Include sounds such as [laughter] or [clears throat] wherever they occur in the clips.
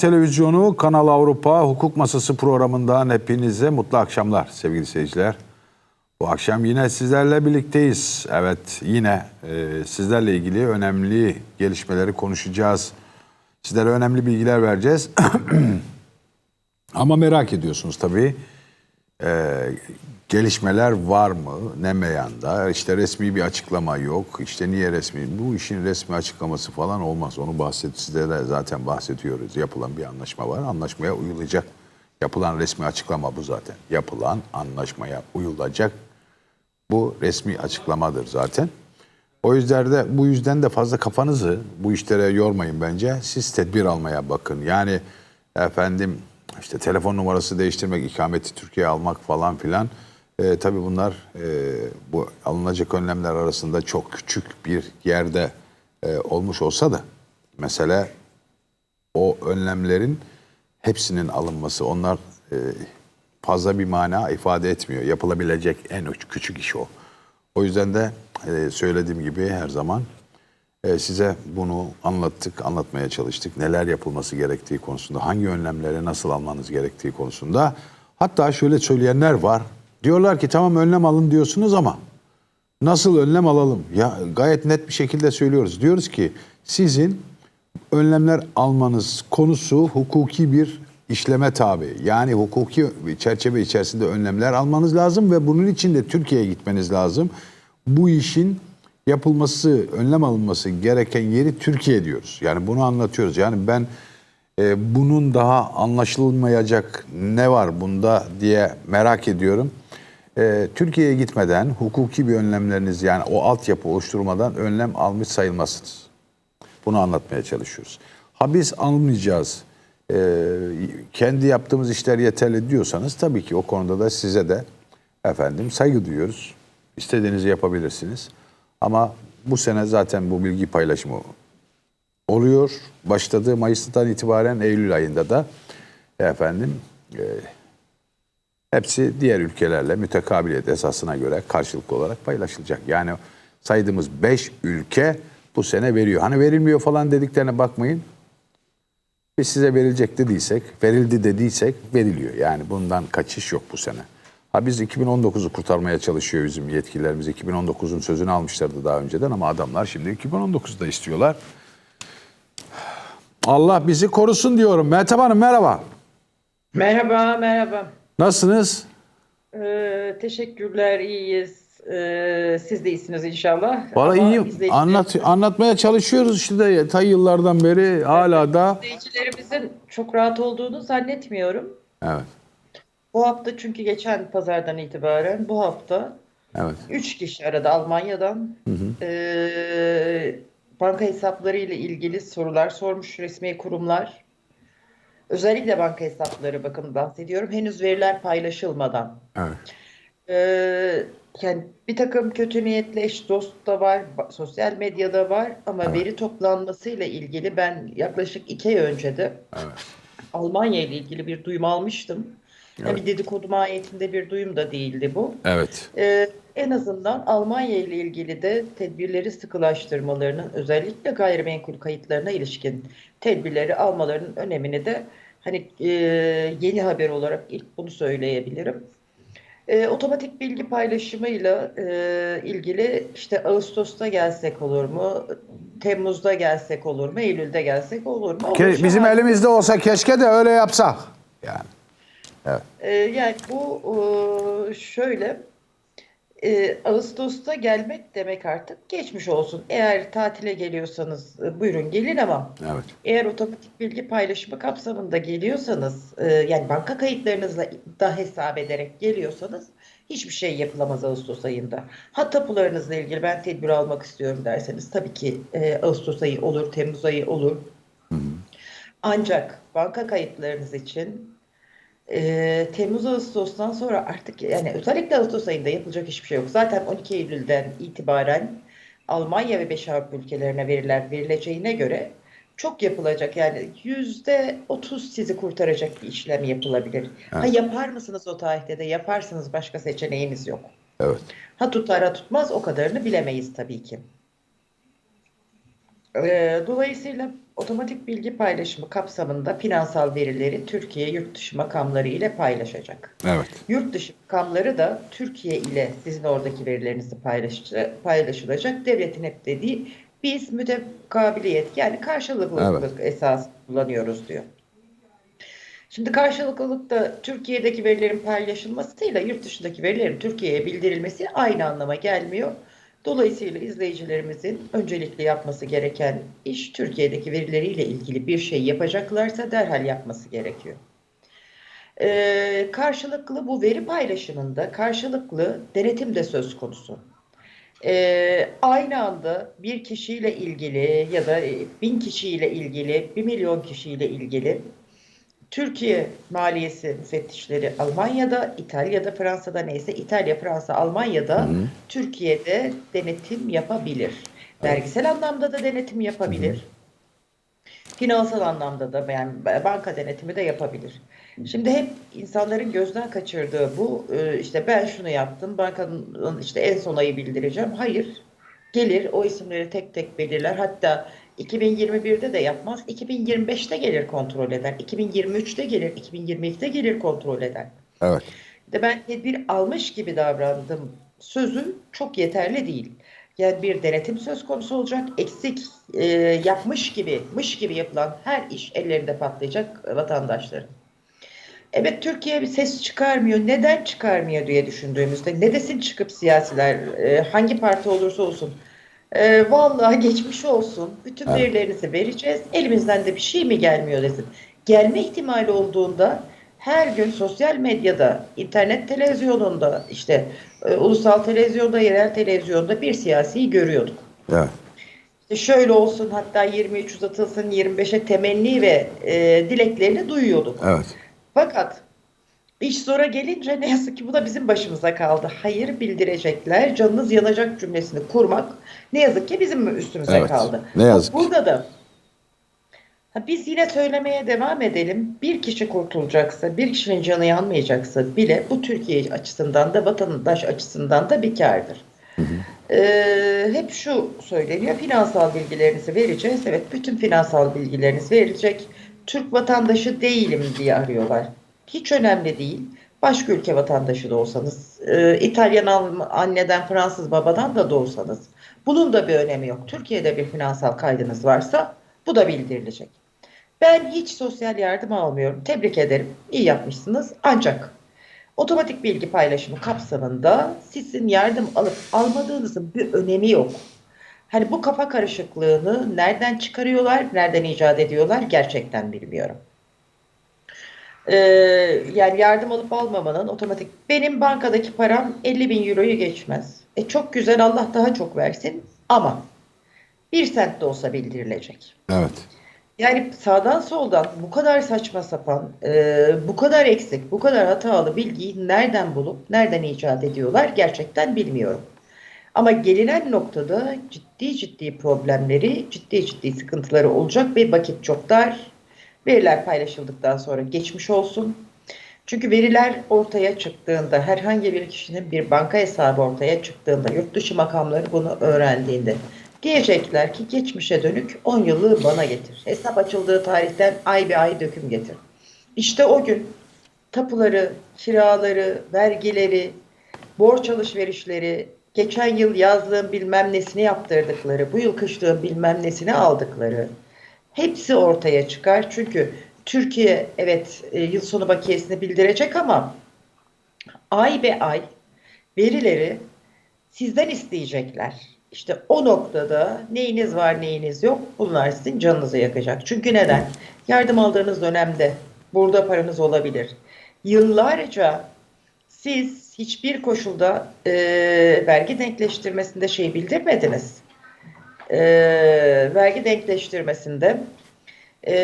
Televizyonu Kanal Avrupa Hukuk Masası programından hepinize mutlu akşamlar sevgili seyirciler. Bu akşam yine sizlerle birlikteyiz. Evet yine e, sizlerle ilgili önemli gelişmeleri konuşacağız. Sizlere önemli bilgiler vereceğiz. [clears throat] Ama merak ediyorsunuz tabii. E, gelişmeler var mı? Ne meyanda? İşte resmi bir açıklama yok. İşte niye resmi? Bu işin resmi açıklaması falan olmaz. Onu bahset sizlere zaten bahsediyoruz. Yapılan bir anlaşma var. Anlaşmaya uyulacak. Yapılan resmi açıklama bu zaten. Yapılan anlaşmaya uyulacak. Bu resmi açıklamadır zaten. O yüzden de bu yüzden de fazla kafanızı bu işlere yormayın bence. Siz tedbir almaya bakın. Yani efendim işte telefon numarası değiştirmek, ikameti Türkiye'ye almak falan filan. E, tabii bunlar e, bu alınacak önlemler arasında çok küçük bir yerde e, olmuş olsa da mesele o önlemlerin hepsinin alınması. Onlar e, fazla bir mana ifade etmiyor. Yapılabilecek en küçük iş o. O yüzden de e, söylediğim gibi her zaman e, size bunu anlattık, anlatmaya çalıştık. Neler yapılması gerektiği konusunda, hangi önlemleri nasıl almanız gerektiği konusunda. Hatta şöyle söyleyenler var. Diyorlar ki tamam önlem alın diyorsunuz ama nasıl önlem alalım? Ya gayet net bir şekilde söylüyoruz. Diyoruz ki sizin önlemler almanız konusu hukuki bir işleme tabi. Yani hukuki çerçeve içerisinde önlemler almanız lazım ve bunun için de Türkiye'ye gitmeniz lazım. Bu işin yapılması, önlem alınması gereken yeri Türkiye diyoruz. Yani bunu anlatıyoruz. Yani ben e, bunun daha anlaşılmayacak ne var bunda diye merak ediyorum. E, Türkiye'ye gitmeden hukuki bir önlemleriniz yani o altyapı oluşturmadan önlem almış sayılmazsınız. Bunu anlatmaya çalışıyoruz. Ha biz almayacağız, e, kendi yaptığımız işler yeterli diyorsanız tabii ki o konuda da size de efendim saygı duyuyoruz. İstediğinizi yapabilirsiniz. Ama bu sene zaten bu bilgi paylaşımı oluyor. Başladığı Mayıs'tan itibaren Eylül ayında da efendim e, hepsi diğer ülkelerle mütekabiliyet esasına göre karşılıklı olarak paylaşılacak. Yani saydığımız 5 ülke bu sene veriyor. Hani verilmiyor falan dediklerine bakmayın. Biz size verilecek dediysek, verildi dediysek veriliyor. Yani bundan kaçış yok bu sene. Ha biz 2019'u kurtarmaya çalışıyor bizim yetkililerimiz. 2019'un sözünü almışlardı daha önceden ama adamlar şimdi 2019'da istiyorlar. Allah bizi korusun diyorum. Meltem Hanım merhaba. Merhaba, merhaba. Nasılsınız? Ee, teşekkürler, iyiyiz. Ee, siz de iyisiniz inşallah. Valla Ama iyi. Anlat, anlatmaya çalışıyoruz işte de ta yıllardan beri hala da. İzleyicilerimizin çok rahat olduğunu zannetmiyorum. Evet. Bu hafta çünkü geçen pazardan itibaren bu hafta Evet. 3 kişi aradı Almanya'dan. Ee, banka hesapları ile ilgili sorular sormuş resmi kurumlar. Özellikle banka hesapları bakın bahsediyorum. Henüz veriler paylaşılmadan. Evet. Ee, yani bir takım kötü niyetli eş dost da var, sosyal medyada var ama veri toplanmasıyla ilgili ben yaklaşık iki ay önce de Evet. Almanya ile ilgili bir duyum almıştım. Yani bir dedikodu mahiyetinde bir duyum da değildi bu. Evet. Ee, en azından Almanya ile ilgili de tedbirleri sıkılaştırmalarının özellikle gayrimenkul kayıtlarına ilişkin tedbirleri almalarının önemini de hani e, yeni haber olarak ilk bunu söyleyebilirim. E, otomatik bilgi paylaşımıyla e, ilgili işte Ağustos'ta gelsek olur mu? Temmuz'da gelsek olur mu? Eylül'de gelsek olur mu? Ke- Olur. bizim elimizde olsa keşke de öyle yapsak. Yani. Ee, yani bu e, şöyle e, Ağustos'ta gelmek demek artık geçmiş olsun. Eğer tatile geliyorsanız e, buyurun gelin ama Evet. eğer otomatik bilgi paylaşımı kapsamında geliyorsanız e, yani banka kayıtlarınızla da hesap ederek geliyorsanız hiçbir şey yapılamaz Ağustos ayında. Ha tapularınızla ilgili ben tedbir almak istiyorum derseniz tabii ki e, Ağustos ayı olur, Temmuz ayı olur. Ancak banka kayıtlarınız için ee, Temmuz Ağustos'tan sonra artık yani özellikle Ağustos ayında yapılacak hiçbir şey yok. Zaten 12 Eylül'den itibaren Almanya ve 5 Avrupa ülkelerine veriler verileceğine göre çok yapılacak yani yüzde 30 sizi kurtaracak bir işlem yapılabilir. Ha yapar mısınız o tarihte de yaparsınız başka seçeneğiniz yok. Evet. Ha tutar ha tutmaz o kadarını bilemeyiz tabii ki. Ee, dolayısıyla otomatik bilgi paylaşımı kapsamında finansal verileri Türkiye yurt dışı makamları ile paylaşacak. Evet. Yurt dışı makamları da Türkiye ile sizin oradaki verilerinizi paylaş- paylaşılacak. Devletin hep dediği biz mütekabiliyet yani karşılıklılık esası kullanıyoruz diyor. Şimdi karşılıklılıkta Türkiye'deki verilerin paylaşılmasıyla yurt dışındaki verilerin Türkiye'ye bildirilmesi aynı anlama gelmiyor. Dolayısıyla izleyicilerimizin öncelikle yapması gereken iş Türkiye'deki verileriyle ilgili bir şey yapacaklarsa derhal yapması gerekiyor. Ee, karşılıklı bu veri paylaşımında karşılıklı denetim de söz konusu. Ee, aynı anda bir kişiyle ilgili ya da bin kişiyle ilgili, bir milyon kişiyle ilgili Türkiye maliyesi müfettişleri Almanya'da, İtalya'da, Fransa'da neyse İtalya, Fransa, Almanya'da Türkiye'de denetim yapabilir. Vergisel anlamda da denetim yapabilir. Finansal anlamda da yani banka denetimi de yapabilir. Şimdi hep insanların gözden kaçırdığı bu e, işte ben şunu yaptım bankanın işte en son ayı bildireceğim. Hayır gelir o isimleri tek tek belirler. Hatta 2021'de de yapmaz. 2025'te gelir kontrol eder. 2023'te gelir. 2022'de gelir kontrol eder. Evet. De ben tedbir almış gibi davrandım sözü çok yeterli değil. Yani bir denetim söz konusu olacak. Eksik e, yapmış gibi, mış gibi yapılan her iş ellerinde patlayacak vatandaşların. Evet Türkiye bir ses çıkarmıyor. Neden çıkarmıyor diye düşündüğümüzde ne desin çıkıp siyasiler e, hangi parti olursa olsun e, vallahi geçmiş olsun. Bütün Evet. verilerinizi vereceğiz. Elimizden de bir şey mi gelmiyor desin. Gelme ihtimali olduğunda her gün sosyal medyada, internet televizyonunda, işte e, ulusal televizyonda, yerel televizyonda bir siyasiyi görüyorduk. Evet. İşte şöyle olsun hatta 23 uzatılsın 25'e temenni ve e, dileklerini duyuyorduk. Evet. Fakat iş zora gelince ne yazık ki bu da bizim başımıza kaldı. Hayır bildirecekler, canınız yanacak cümlesini kurmak ne yazık ki bizim üstümüze Evet, kaldı. ne yazık ki. Burada da ha, biz yine söylemeye devam edelim. Bir kişi kurtulacaksa, bir kişinin canı yanmayacaksa bile bu Türkiye açısından da vatandaş açısından da bir kârdır. Ee, hep şu söyleniyor, finansal bilgilerinizi vereceğiz. Evet, bütün finansal bilgileriniz verilecek. Türk vatandaşı değilim diye arıyorlar. Hiç önemli değil. Başka ülke vatandaşı da olsanız, e, İtalyan al- anneden, Fransız babadan da doğursanız, bunun da bir önemi yok. Türkiye'de bir finansal kaydınız varsa bu da bildirilecek. Ben hiç sosyal yardım almıyorum. Tebrik ederim. İyi yapmışsınız. Ancak otomatik bilgi paylaşımı kapsamında sizin yardım alıp almadığınızın bir önemi yok. Hani bu kafa karışıklığını nereden çıkarıyorlar, nereden icat ediyorlar gerçekten bilmiyorum. Ee, yani yardım alıp almamanın otomatik. Benim bankadaki param 50 bin euroyu geçmez. E çok güzel Allah daha çok versin ama bir sent de olsa bildirilecek. Evet. Yani sağdan soldan bu kadar saçma sapan, e, bu kadar eksik, bu kadar hatalı bilgiyi nereden bulup nereden icat ediyorlar gerçekten bilmiyorum. Ama gelinen noktada ciddi ciddi problemleri, ciddi ciddi sıkıntıları olacak ve vakit çok dar. Veriler paylaşıldıktan sonra geçmiş olsun. Çünkü veriler ortaya çıktığında, herhangi bir kişinin bir banka hesabı ortaya çıktığında, yurt dışı makamları bunu öğrendiğinde diyecekler ki geçmişe dönük 10 yıllığı bana getir. Hesap açıldığı tarihten ay bir ay döküm getir. İşte o gün tapuları, kiraları, vergileri, borç alışverişleri, geçen yıl yazdığım bilmem nesini yaptırdıkları, bu yıl kışlığın bilmem nesini aldıkları hepsi ortaya çıkar. Çünkü Türkiye evet e, yıl sonu bakiyesini bildirecek ama ay be ay verileri sizden isteyecekler. İşte o noktada neyiniz var neyiniz yok bunlar sizin canınızı yakacak. Çünkü neden? Yardım aldığınız dönemde burada paranız olabilir. Yıllarca siz hiçbir koşulda e, vergi denkleştirmesinde şey bildirmediniz. E, vergi denkleştirmesinde e,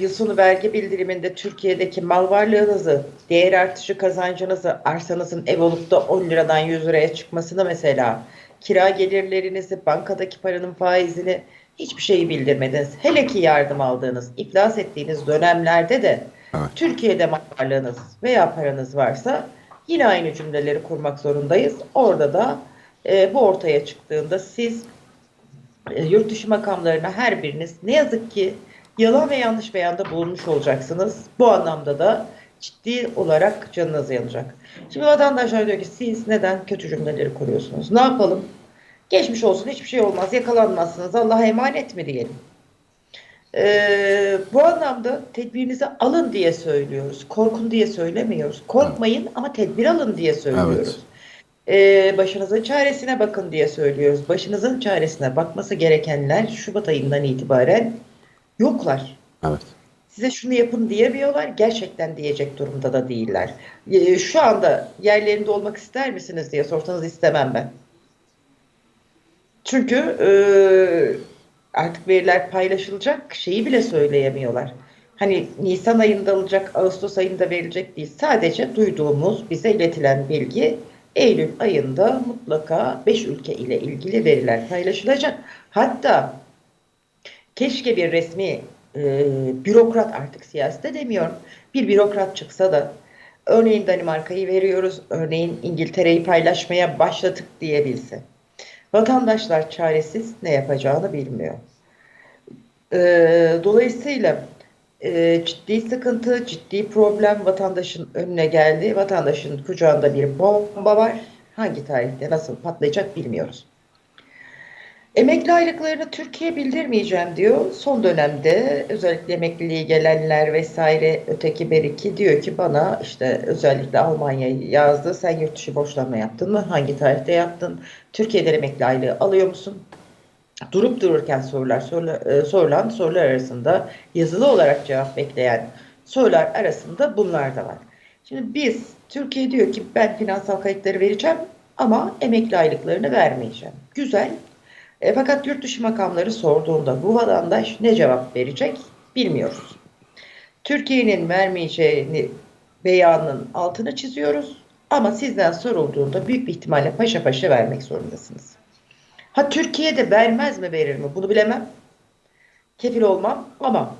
yıl sonu vergi bildiriminde Türkiye'deki mal varlığınızı, değer artışı kazancınızı, arsanızın ev olup da 10 liradan 100 liraya çıkmasını mesela, kira gelirlerinizi, bankadaki paranın faizini hiçbir şeyi bildirmediniz. Hele ki yardım aldığınız, iflas ettiğiniz dönemlerde de Evet. Türkiye'de mal varlığınız veya paranız varsa yine aynı cümleleri kurmak zorundayız. Orada da e, bu ortaya çıktığında siz yurt dışı makamlarına her biriniz ne yazık ki yalan ve yanlış beyanda bulunmuş olacaksınız. Bu anlamda da ciddi olarak canınız yanacak. Şimdi vatandaşlar diyor ki siz neden kötü cümleleri kuruyorsunuz? Ne yapalım? Geçmiş olsun hiçbir şey olmaz yakalanmazsınız Allah'a emanet mi diyelim? Ee, bu anlamda tedbirinizi alın diye söylüyoruz. Korkun diye söylemiyoruz. Korkmayın ama tedbir alın diye söylüyoruz. Ee, başınızın çaresine bakın diye söylüyoruz. Başınızın çaresine bakması gerekenler Şubat ayından itibaren yoklar. Evet. Size şunu yapın diyemiyorlar. Gerçekten diyecek durumda da değiller. Ee, şu anda yerlerinde olmak ister misiniz diye sorsanız istemem ben. Çünkü e, artık veriler paylaşılacak şeyi bile söyleyemiyorlar. Hani Nisan ayında alacak, Ağustos ayında verilecek değil. Sadece duyduğumuz, bize iletilen bilgi Eylül ayında mutlaka 5 ülke ile ilgili veriler paylaşılacak. Hatta keşke bir resmi e, bürokrat artık siyasete demiyorum. Bir bürokrat çıksa da örneğin Danimarka'yı veriyoruz, örneğin İngiltere'yi paylaşmaya başladık diyebilse. Vatandaşlar çaresiz ne yapacağını bilmiyor. Ee, dolayısıyla e, ciddi sıkıntı, ciddi problem vatandaşın önüne geldi. Vatandaşın kucağında bir bomba var. Hangi tarihte nasıl patlayacak bilmiyoruz. Emekli aylıklarını Türkiye bildirmeyeceğim diyor. Son dönemde özellikle emekliliğe gelenler vesaire öteki beriki diyor ki bana işte özellikle Almanya'yı yazdı. Sen yurt dışı borçlanma yaptın mı? Hangi tarihte yaptın? Türkiye'den emekli aylığı alıyor musun? Durup dururken sorular, e, sorulan sorular arasında yazılı olarak cevap bekleyen sorular arasında bunlar da var. Şimdi biz Türkiye diyor ki ben finansal kayıtları vereceğim ama emekli aylıklarını vermeyeceğim. Güzel. E, fakat yurt dışı makamları sorduğunda bu vatandaş ne cevap verecek bilmiyoruz. Türkiye'nin vermeyeceğini beyanının altını çiziyoruz ama sizden sorulduğunda büyük bir ihtimalle paşa paşa vermek zorundasınız. Ha Türkiye'de vermez mi verir mi bunu bilemem. Kefil olmam ama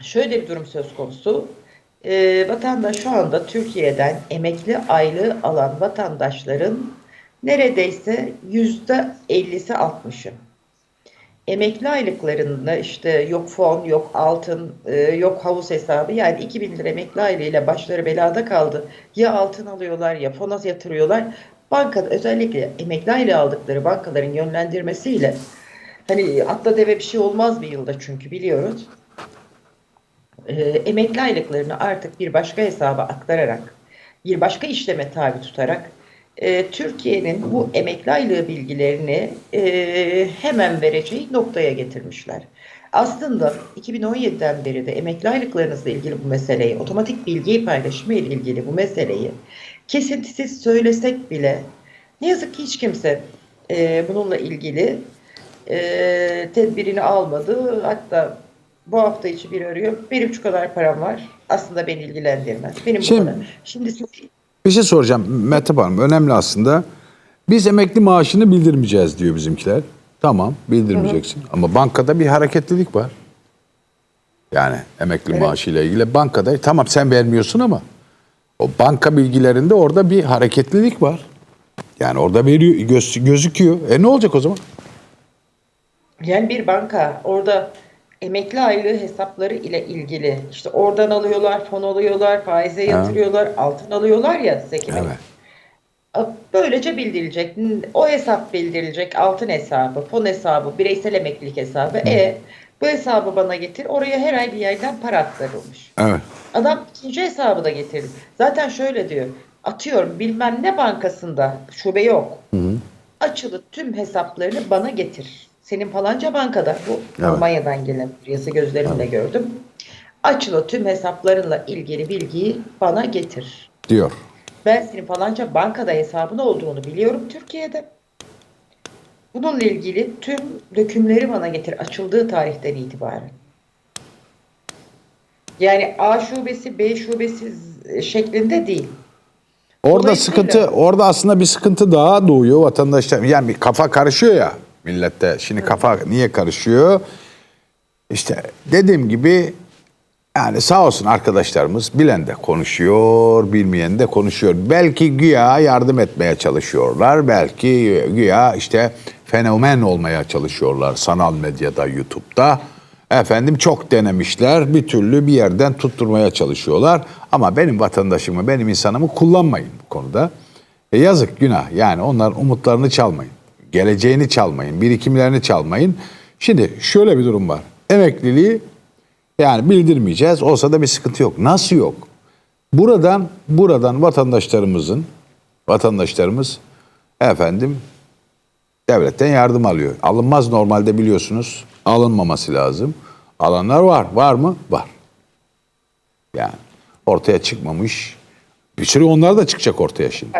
şöyle bir durum söz konusu. E, vatandaş şu anda Türkiye'den emekli aylığı alan vatandaşların neredeyse yüzde ellisi altmışı. Emekli aylıklarında işte yok fon, yok altın, e, yok havuz hesabı yani 2000 lira emekli aylığıyla başları belada kaldı. Ya altın alıyorlar ya fona yatırıyorlar. Banka özellikle emekli aylığı aldıkları bankaların yönlendirmesiyle hani atla deve bir şey olmaz bir yılda çünkü biliyoruz. E, emekli aylıklarını artık bir başka hesaba aktararak bir başka işleme tabi tutarak e, Türkiye'nin bu emekli aylığı bilgilerini e, hemen vereceği noktaya getirmişler. Aslında 2017'den beri de emekli aylıklarınızla ilgili bu meseleyi, otomatik bilgi paylaşımı ile ilgili bu meseleyi kesintisiz söylesek bile ne yazık ki hiç kimse e, bununla ilgili e, tedbirini almadı. Hatta bu hafta içi bir arıyor. Benim şu kadar param var. Aslında beni ilgilendirmez. Benim Şimdi- bu kadar. Şimdi Bir şey soracağım Mehtap Hanım. Önemli aslında. Biz emekli maaşını bildirmeyeceğiz diyor bizimkiler. Tamam bildirmeyeceksin. Ama bankada bir hareketlilik var. Yani emekli Evet. maaşıyla ilgili bankada tamam sen vermiyorsun ama o banka bilgilerinde orada bir hareketlilik var. Yani orada veriyor göz- gözüküyor. E ne olacak o zaman? Yani bir banka orada emekli aylığı hesapları ile ilgili işte oradan alıyorlar, fon alıyorlar, faize yatırıyorlar, altın alıyorlar ya Zeki. Evet. Böylece bildirilecek. O hesap bildirilecek. Altın hesabı, fon hesabı, bireysel emeklilik hesabı. E bu hesabı bana getir. Oraya her ay bir yerden para aktarılmış. Evet. Adam ikinci hesabı da getirdi. Zaten şöyle diyor. Atıyorum bilmem ne bankasında şube yok. Açılı tüm hesaplarını bana getir. Senin falanca bankada bu Evet. Almanya'dan gelen yazı gözlerimle gördüm. Açılı tüm hesaplarınla ilgili bilgiyi bana getir. Diyor. Ben senin falanca bankada hesabın olduğunu biliyorum Türkiye'de. Bununla ilgili tüm dökümleri bana getir açıldığı tarihten itibaren. Yani A şubesi, B şubesi şeklinde değil. Orada sıkıntı, orada aslında bir sıkıntı daha doğuyor vatandaşlar. Yani bir kafa karışıyor ya millette. Şimdi kafa niye karışıyor? İşte dediğim gibi yani sağ olsun arkadaşlarımız bilen de konuşuyor, bilmeyen de konuşuyor. Belki güya yardım etmeye çalışıyorlar. Belki güya işte fenomen olmaya çalışıyorlar sanal medyada, YouTube'da. Efendim çok denemişler, bir türlü bir yerden tutturmaya çalışıyorlar. Ama benim vatandaşımı, benim insanımı kullanmayın bu konuda. E yazık, günah. Yani onların umutlarını çalmayın. Geleceğini çalmayın, birikimlerini çalmayın. Şimdi şöyle bir durum var. Emekliliği yani bildirmeyeceğiz. Olsa da bir sıkıntı yok. Nasıl yok? Buradan buradan vatandaşlarımızın vatandaşlarımız efendim devletten yardım alıyor. Alınmaz normalde biliyorsunuz. Alınmaması lazım. Alanlar var. Var mı? Var. Yani ortaya çıkmamış. Bir sürü onlar da çıkacak ortaya şimdi.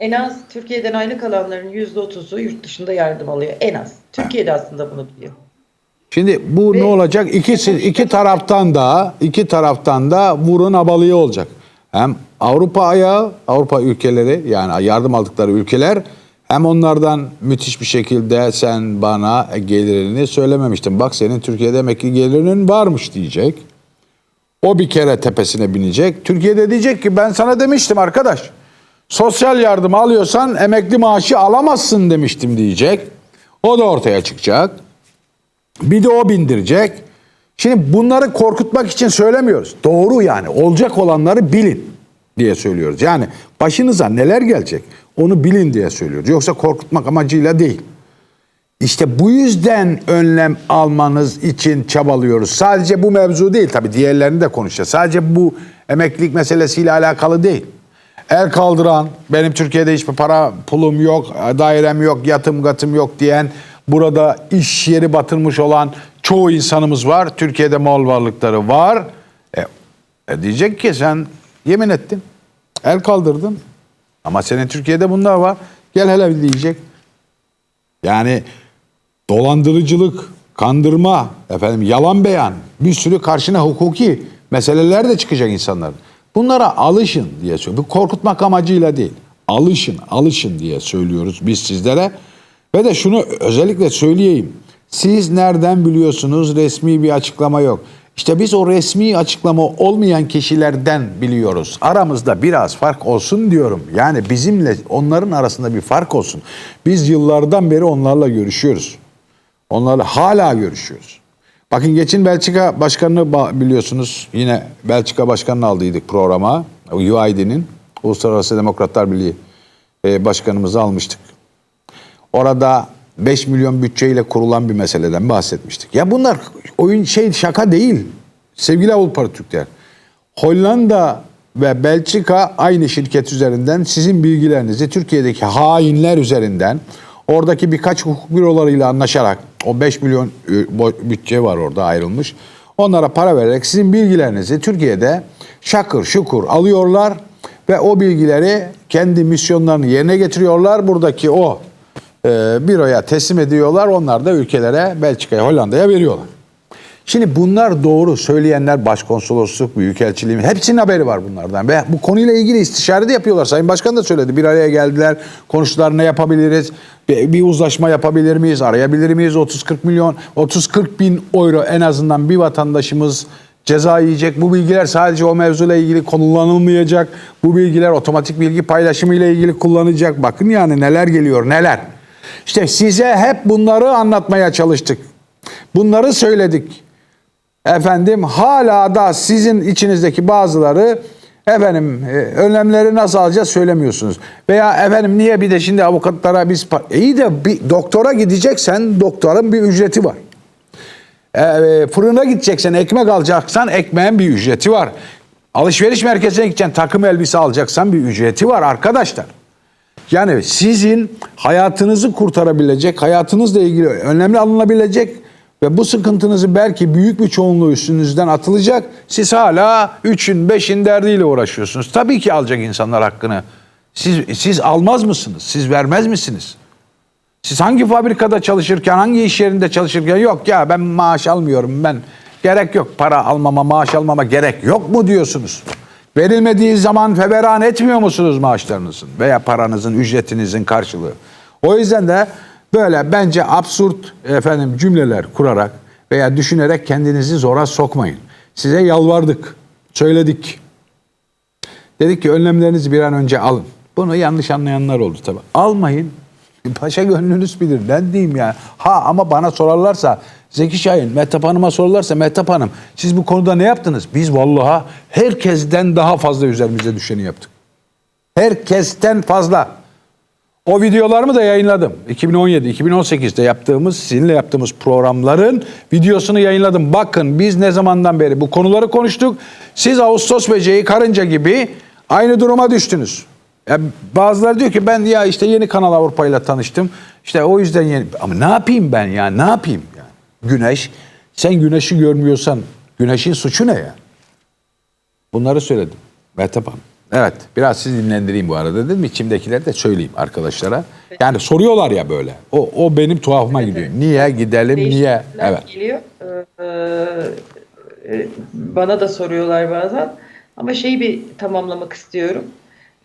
En az Türkiye'den aylık alanların %30'u yurt dışında yardım alıyor. En az. Türkiye'de aslında bunu biliyor. Şimdi bu Ve- ne olacak? İkisi iki taraftan da iki taraftan da vurun abalığı olacak. Hem Avrupa ayağı, Avrupa ülkeleri yani yardım aldıkları ülkeler hem onlardan müthiş bir şekilde sen bana gelirini söylememiştin. Bak senin Türkiye'de emekli gelirinin varmış diyecek. O bir kere tepesine binecek. Türkiye'de diyecek ki ben sana demiştim arkadaş. Sosyal yardım alıyorsan emekli maaşı alamazsın demiştim diyecek. O da ortaya çıkacak. Bir de o bindirecek. Şimdi bunları korkutmak için söylemiyoruz. Doğru yani olacak olanları bilin diye söylüyoruz. Yani başınıza neler gelecek onu bilin diye söylüyoruz. Yoksa korkutmak amacıyla değil. İşte bu yüzden önlem almanız için çabalıyoruz. Sadece bu mevzu değil tabii diğerlerini de konuşacağız. Sadece bu emeklilik meselesiyle alakalı değil. El kaldıran, benim Türkiye'de hiçbir para pulum yok, dairem yok, yatım gatım yok diyen, burada iş yeri batırmış olan çoğu insanımız var. Türkiye'de mal varlıkları var. E, e diyecek ki sen yemin ettin, el kaldırdın. Ama senin Türkiye'de bunlar var. Gel hele diyecek. Yani dolandırıcılık, kandırma, efendim yalan beyan, bir sürü karşına hukuki meseleler de çıkacak insanların. Bunlara alışın diye söylüyorum. Korkutmak amacıyla değil. Alışın, alışın diye söylüyoruz biz sizlere. Ve de şunu özellikle söyleyeyim. Siz nereden biliyorsunuz resmi bir açıklama yok. İşte biz o resmi açıklama olmayan kişilerden biliyoruz. Aramızda biraz fark olsun diyorum. Yani bizimle onların arasında bir fark olsun. Biz yıllardan beri onlarla görüşüyoruz. Onlarla hala görüşüyoruz. Bakın geçin Belçika başkanını ba- biliyorsunuz. Yine Belçika başkanını aldıydık programa. UID'nin Uluslararası Demokratlar Birliği e, başkanımızı almıştık. Orada 5 milyon bütçeyle kurulan bir meseleden bahsetmiştik. Ya bunlar oyun şey şaka değil. Sevgili Avrupa Türkler. Hollanda ve Belçika aynı şirket üzerinden sizin bilgilerinizi Türkiye'deki hainler üzerinden oradaki birkaç hukuk bürolarıyla anlaşarak o 5 milyon e, bütçe var orada ayrılmış. Onlara para vererek sizin bilgilerinizi Türkiye'de şakır şukur alıyorlar ve o bilgileri kendi misyonlarını yerine getiriyorlar. Buradaki o büroya teslim ediyorlar. Onlar da ülkelere, Belçika'ya, Hollanda'ya veriyorlar. Şimdi bunlar doğru söyleyenler başkonsolosluk, büyükelçiliğin hepsinin haberi var bunlardan. Ve bu konuyla ilgili istişare de yapıyorlar. Sayın Başkan da söyledi. Bir araya geldiler. Konuştular ne yapabiliriz? Bir, bir uzlaşma yapabilir miyiz? Arayabilir miyiz? 30-40 milyon, 30-40 bin euro en azından bir vatandaşımız ceza yiyecek. Bu bilgiler sadece o mevzuyla ilgili kullanılmayacak. Bu bilgiler otomatik bilgi paylaşımı ile ilgili kullanılacak. Bakın yani neler geliyor neler. İşte size hep bunları anlatmaya çalıştık. Bunları söyledik. Efendim hala da sizin içinizdeki bazıları efendim e, önlemleri nasıl alacağız söylemiyorsunuz. Veya efendim niye bir de şimdi avukatlara biz iyi de bir doktora gideceksen doktorun bir ücreti var. E, e, fırına gideceksen ekmek alacaksan ekmeğin bir ücreti var. Alışveriş merkezine gideceksen takım elbise alacaksan bir ücreti var arkadaşlar. Yani sizin hayatınızı kurtarabilecek, hayatınızla ilgili önlemli alınabilecek ve bu sıkıntınızı belki büyük bir çoğunluğu üstünüzden atılacak. Siz hala üçün, beşin derdiyle uğraşıyorsunuz. Tabii ki alacak insanlar hakkını. Siz, siz almaz mısınız? Siz vermez misiniz? Siz hangi fabrikada çalışırken, hangi iş yerinde çalışırken yok ya ben maaş almıyorum ben. Gerek yok para almama, maaş almama gerek yok mu diyorsunuz? Verilmediği zaman feveran etmiyor musunuz maaşlarınızın veya paranızın, ücretinizin karşılığı? O yüzden de böyle bence absürt efendim cümleler kurarak veya düşünerek kendinizi zora sokmayın. Size yalvardık, söyledik. Dedik ki önlemlerinizi bir an önce alın. Bunu yanlış anlayanlar oldu tabii. Almayın. Paşa gönlünüz bilir. Ben diyeyim ya. Ha ama bana sorarlarsa Zeki Şahin, Mehtap Hanım'a sorarlarsa Mehtap Hanım siz bu konuda ne yaptınız? Biz vallahi herkesten daha fazla üzerimize düşeni yaptık. Herkesten fazla. O videolarımı da yayınladım. 2017-2018'de yaptığımız, sizinle yaptığımız programların videosunu yayınladım. Bakın biz ne zamandan beri bu konuları konuştuk. Siz Ağustos böceği, karınca gibi aynı duruma düştünüz. Ya bazıları diyor ki ben ya işte yeni Kanal Avrupa ile tanıştım. İşte o yüzden yeni... Ama ne yapayım ben ya? Ne yapayım? Güneş, sen güneşi görmüyorsan güneşin suçu ne ya? Bunları söyledim. Mehtap Hanım. Evet biraz sizi dinlendireyim bu arada dedim. İçimdekileri de söyleyeyim arkadaşlara. Yani soruyorlar ya böyle. O, o benim tuhafıma gidiyor. Niye gidelim niye? Değişiklikler Evet. geliyor. Ee, e, bana da soruyorlar bazen. Ama şeyi bir tamamlamak istiyorum.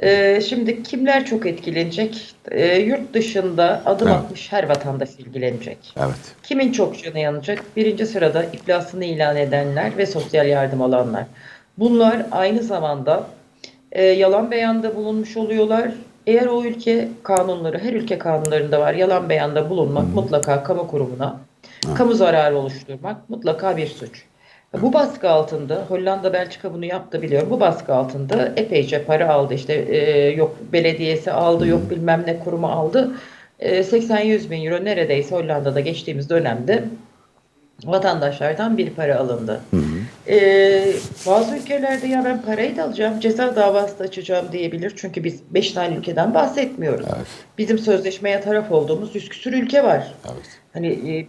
Ee, şimdi kimler çok etkilenecek? Ee, yurt dışında adım Evet. atmış her vatandaş ilgilenecek. Evet. Kimin çok canı yanacak? Birinci sırada iflasını ilan edenler ve sosyal yardım alanlar. Bunlar aynı zamanda e, yalan beyanda bulunmuş oluyorlar. Eğer o ülke kanunları, her ülke kanunlarında var yalan beyanda bulunmak mutlaka kamu kurumuna, kamu zararı oluşturmak mutlaka bir suç. Bu baskı altında, Hollanda, Belçika bunu yaptı biliyorum. Bu baskı altında epeyce para aldı. İşte e, yok belediyesi aldı, yok bilmem ne kurumu aldı. E, 80-100 bin euro neredeyse Hollanda'da geçtiğimiz dönemde vatandaşlardan bir para alındı. Ee, bazı ülkelerde ya ben parayı da alacağım, ceza davası da açacağım diyebilir. Çünkü biz 5 tane ülkeden bahsetmiyoruz. Evet. Bizim sözleşmeye taraf olduğumuz yüz küsur ülke var. Evet. Hani e,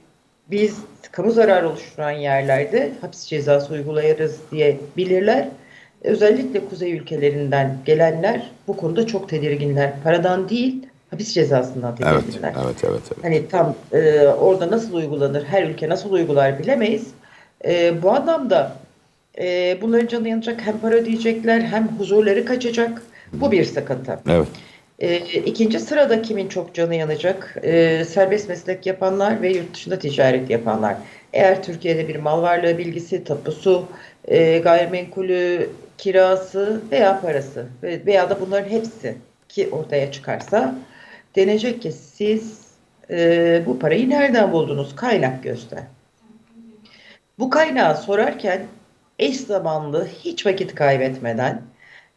biz kamu zararı oluşturan yerlerde hapis cezası uygulayarız diye bilirler. Özellikle kuzey ülkelerinden gelenler bu konuda çok tedirginler. Paradan değil, hapis cezasından Evet. tedirginler. Evet. Evet. evet. Hani tam e, orada nasıl uygulanır, her ülke nasıl uygular bilemeyiz. E, bu anlamda e, bunların canı yanacak, hem para ödeyecekler hem huzurları kaçacak. Bu bir sıkıntı. Evet. E, ikinci sırada kimin çok canı yanacak? E, serbest meslek yapanlar ve yurt dışında ticaret yapanlar. Eğer Türkiye'de bir mal varlığı bilgisi, tapusu, e, gayrimenkulü, kirası veya parası ve- veya da bunların hepsi ki ortaya çıkarsa denecek ki siz e, bu parayı nereden buldunuz? Kaynak göster. Bu kaynağı sorarken eş zamanlı hiç vakit kaybetmeden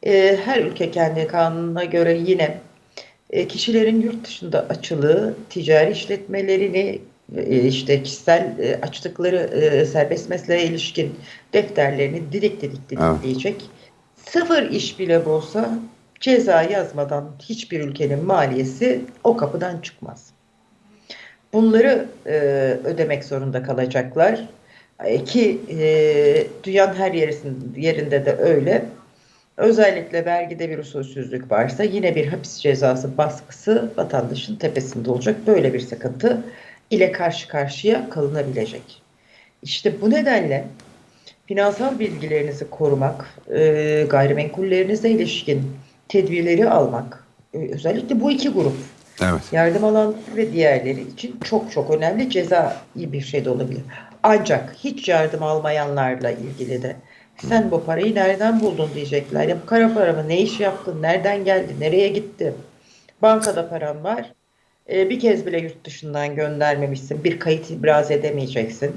e, her ülke kendi kanununa göre yine kişilerin yurt dışında açılığı, ticari işletmelerini, e, işte kişisel e, açtıkları e, serbest mesleğe ilişkin defterlerini didik didik didikleyecek. Sıfır iş bile olsa ceza yazmadan hiçbir ülkenin maliyesi o kapıdan çıkmaz. Bunları e, ödemek zorunda kalacaklar. E, ki e, dünyanın her yerisinde, yerinde de öyle. Özellikle vergide bir usulsüzlük varsa yine bir hapis cezası baskısı vatandaşın tepesinde olacak. Böyle bir sıkıntı ile karşı karşıya kalınabilecek. İşte bu nedenle finansal bilgilerinizi korumak, e, gayrimenkullerinize ilişkin tedbirleri almak, e, özellikle bu iki grup Evet. yardım alan ve diğerleri için çok çok önemli ceza iyi bir şey de olabilir. Ancak hiç yardım almayanlarla ilgili de sen bu parayı nereden buldun diyecekler. Ya bu kara para mı? Ne iş yaptın? Nereden geldi? Nereye gitti? Bankada param var. Ee, bir kez bile yurt dışından göndermemişsin. Bir kayıt ibraz edemeyeceksin.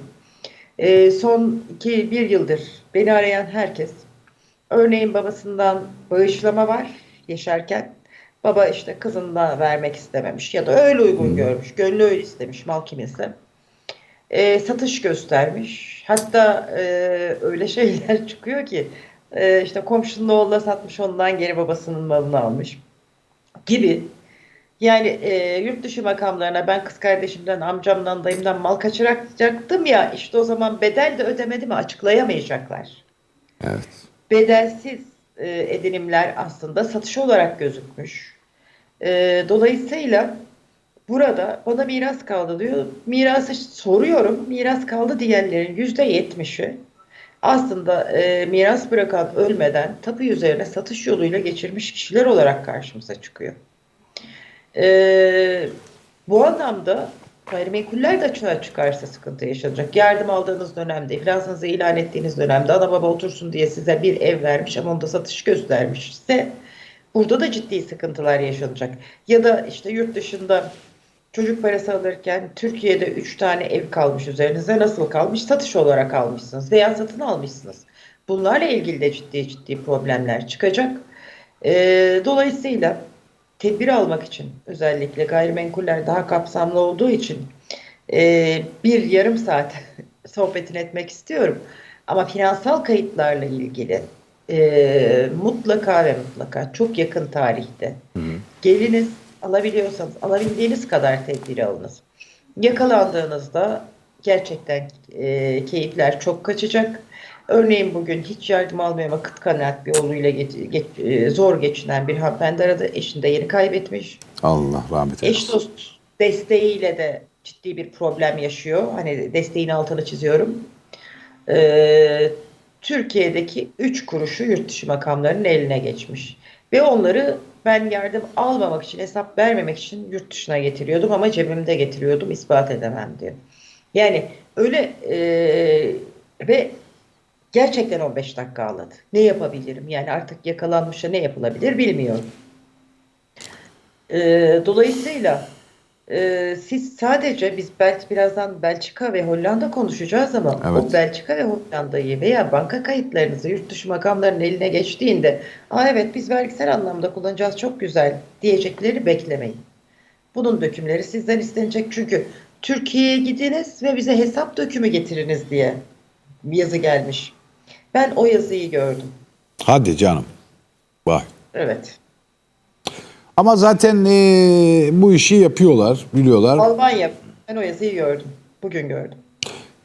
Ee, son iki, bir yıldır beni arayan herkes örneğin babasından bağışlama var yaşarken baba işte kızından vermek istememiş ya da öyle uygun görmüş. Gönlü öyle istemiş mal kiminse. Ee, satış göstermiş. Hatta e, öyle şeyler [laughs] çıkıyor ki e, işte komşunun oğluna satmış ondan geri babasının malını almış gibi. Yani e, yurt dışı makamlarına ben kız kardeşimden, amcamdan, dayımdan mal kaçıracaktım ya işte o zaman bedel de ödemedi mi açıklayamayacaklar. Evet. Bedelsiz e, edinimler aslında satış olarak gözükmüş. E, dolayısıyla burada bana miras kaldı diyor. Mirası soruyorum. Miras kaldı diyenlerin yüzde yetmişi aslında e, miras bırakan ölmeden tapu üzerine satış yoluyla geçirmiş kişiler olarak karşımıza çıkıyor. E, bu anlamda gayrimenkuller de açığa çıkarsa sıkıntı yaşanacak. Yardım aldığınız dönemde, iflasınızı ilan ettiğiniz dönemde ana baba otursun diye size bir ev vermiş ama onda satış göstermişse burada da ciddi sıkıntılar yaşanacak. Ya da işte yurt dışında çocuk parası alırken Türkiye'de 3 tane ev kalmış üzerinize nasıl kalmış? Satış olarak almışsınız veya satın almışsınız. Bunlarla ilgili de ciddi ciddi problemler çıkacak. Ee, dolayısıyla tedbir almak için özellikle gayrimenkuller daha kapsamlı olduğu için e, bir yarım saat [laughs] sohbetini etmek istiyorum. Ama finansal kayıtlarla ilgili e, mutlaka ve mutlaka çok yakın tarihte geliniz alabiliyorsanız alabildiğiniz kadar tedbiri alınız. Yakalandığınızda gerçekten e, keyifler çok kaçacak. Örneğin bugün hiç yardım almaya vakit kanaat bir oğluyla geç- geç- e, zor geçinen bir hanımefendi aradı. Eşini de yeni kaybetmiş. Allah rahmet Eş eylesin. dost desteğiyle de ciddi bir problem yaşıyor. Hani desteğin altını çiziyorum. Ee, Türkiye'deki 3 kuruşu yurt dışı makamlarının eline geçmiş. Ve onları ben yardım almamak için, hesap vermemek için yurt dışına getiriyordum ama cebimde getiriyordum, ispat edemem diyor. Yani öyle e, ve gerçekten 15 dakika ağladı. Ne yapabilirim? Yani artık yakalanmışa ne yapılabilir bilmiyorum. Ee, dolayısıyla e, siz sadece biz belki birazdan Belçika ve Hollanda konuşacağız ama Evet. o Belçika ve Hollanda'yı veya banka kayıtlarınızı yurt dışı makamların eline geçtiğinde Aa evet biz vergisel anlamda kullanacağız çok güzel diyecekleri beklemeyin. Bunun dökümleri sizden istenecek çünkü Türkiye'ye gidiniz ve bize hesap dökümü getiriniz diye bir yazı gelmiş. Ben o yazıyı gördüm. Hadi canım. Vay. Evet. Ama zaten eee, bu işi yapıyorlar, biliyorlar. Almanya. Ben o yazıyı gördüm. Bugün gördüm.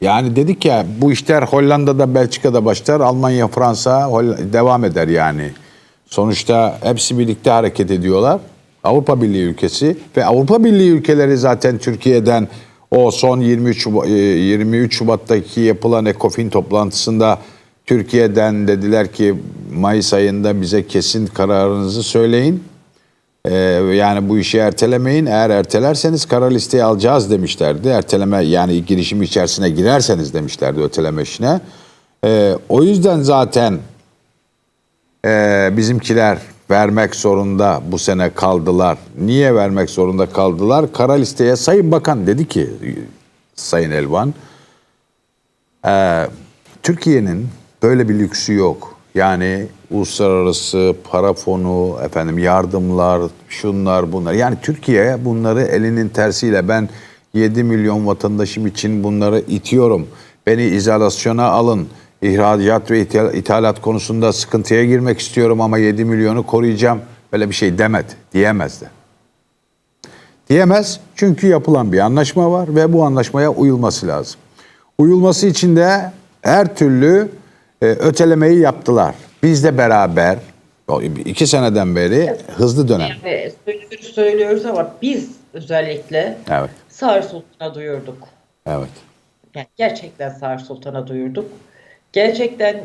Yani dedik ya bu işler Hollanda'da, Belçika'da başlar, Almanya, Fransa Holl- devam eder yani. Sonuçta hepsi birlikte hareket ediyorlar. Avrupa Birliği ülkesi ve Avrupa Birliği ülkeleri zaten Türkiye'den o son 23 Şubat, 23 Şubat'taki yapılan ECOFIN toplantısında Türkiye'den dediler ki Mayıs ayında bize kesin kararınızı söyleyin. Ee, yani bu işi ertelemeyin. Eğer ertelerseniz kara listeye alacağız demişlerdi. Erteleme yani girişim içerisine girerseniz demişlerdi öteleme işine. Ee, o yüzden zaten e, bizimkiler vermek zorunda bu sene kaldılar. Niye vermek zorunda kaldılar? Kara listeye Sayın Bakan dedi ki Sayın Elvan ee, Türkiye'nin böyle bir lüksü yok. Yani uluslararası para fonu, efendim yardımlar, şunlar bunlar. Yani Türkiye bunları elinin tersiyle ben 7 milyon vatandaşım için bunları itiyorum. Beni izolasyona alın. İhracat ve ithal- ithalat konusunda sıkıntıya girmek istiyorum ama 7 milyonu koruyacağım. Böyle bir şey demedi, diyemez de. Diyemez çünkü yapılan bir anlaşma var ve bu anlaşmaya uyulması lazım. Uyulması için de her türlü e, ötelemeyi yaptılar. Biz de beraber iki seneden beri hızlı dönem. Yani söylüyoruz, söylüyoruz ama biz özellikle Evet, Sağır Sultan'a duyurduk. evet. Yani gerçekten Sağır Sultan'a duyurduk. Gerçekten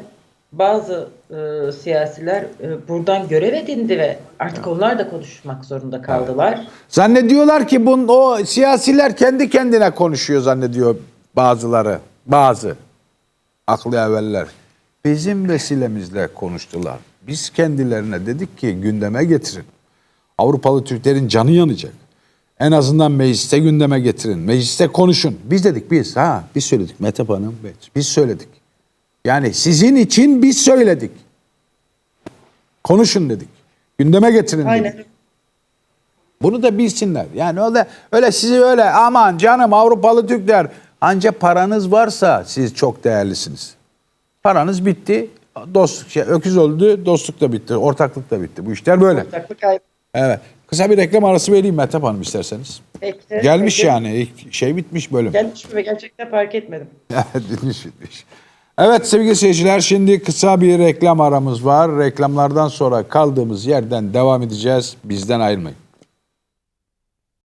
bazı e, siyasiler e, buradan görev edindi ve artık onlar da konuşmak zorunda kaldılar. Zannediyorlar ki bun, o siyasiler kendi kendine konuşuyor zannediyor bazıları. Bazı aklı evveller. Bizim vesilemizle konuştular. Biz kendilerine dedik ki gündeme getirin. Avrupalı Türklerin canı yanacak. En azından mecliste gündeme getirin. Mecliste konuşun. Biz dedik biz. Ha biz söyledik. Metap Hanım biz, biz söyledik. Yani sizin için biz söyledik. Konuşun dedik. Gündeme getirin dedik. Aynen. Bunu da bilsinler. Yani öyle öyle sizi öyle aman canım Avrupalı Türkler ancak paranız varsa siz çok değerlisiniz. Paranız bitti. Dost şey, öküz öldü, dostluk da bitti, ortaklık da bitti. Bu işler böyle. Ortaklık kayb- Evet. Kısa bir reklam arası vereyim Mehtap Hanım isterseniz. Peki, Gelmiş peki. yani. şey bitmiş bölüm. Gelmiş mi? Gerçekten fark etmedim. [laughs] Evet bitmiş bitmiş. Evet sevgili seyirciler şimdi kısa bir reklam aramız var. Reklamlardan sonra kaldığımız yerden devam edeceğiz. Bizden ayrılmayın.